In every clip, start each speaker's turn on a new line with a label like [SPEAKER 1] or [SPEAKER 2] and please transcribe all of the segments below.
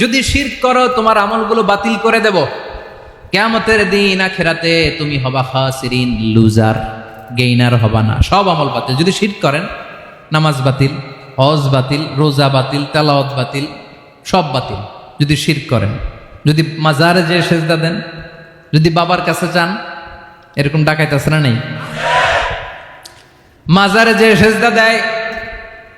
[SPEAKER 1] যদি শিরক করো, তোমার আমলগুলো বাতিল করে দেব। কেয়ামতের দিন আখেরাতে তুমি হবা খাসিরিন, লুজার, গেইনার হবা না। সব আমল বাতিল। যদি শিরক করেন, নামাজ বাতিল, হজ বাতিল, রোজা বাতিল, তেলাওয়াত বাতিল, সব বাতিল। যদি শিরক করেন, যদি মাজারে যে সেজদা দেন, যদি বাবার কাছে চান, এরকম ডাকাইতে আছে না নেই? মাজারে যে সেজদা দেয়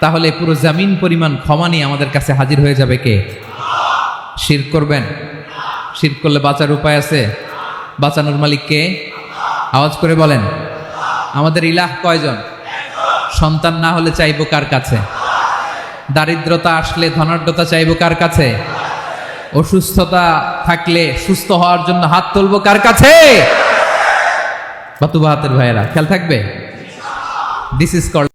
[SPEAKER 1] তাহলে পুরো জামিন পরিমাণ ক্ষমা নিয়ে আমাদের কাছে হাজির হয়ে যাবে কে? শির করবেন? শির করলে বাঁচার উপায় আছে? বাঁচানোর মালিক কে? আওয়াজ করে বলেন, আমাদের ইলাহ কয়জন? সন্তান না হলে চাইব কার কাছে? দারিদ্রতা আসলে ধনাঢ্যতা চাইব কার কাছে? অসুস্থতা থাকলে সুস্থ হওয়ার জন্য হাত তুলবো কার কাছে? বাতুবা হাতের ভাইয়েরা, খেয়াল থাকবে? This is call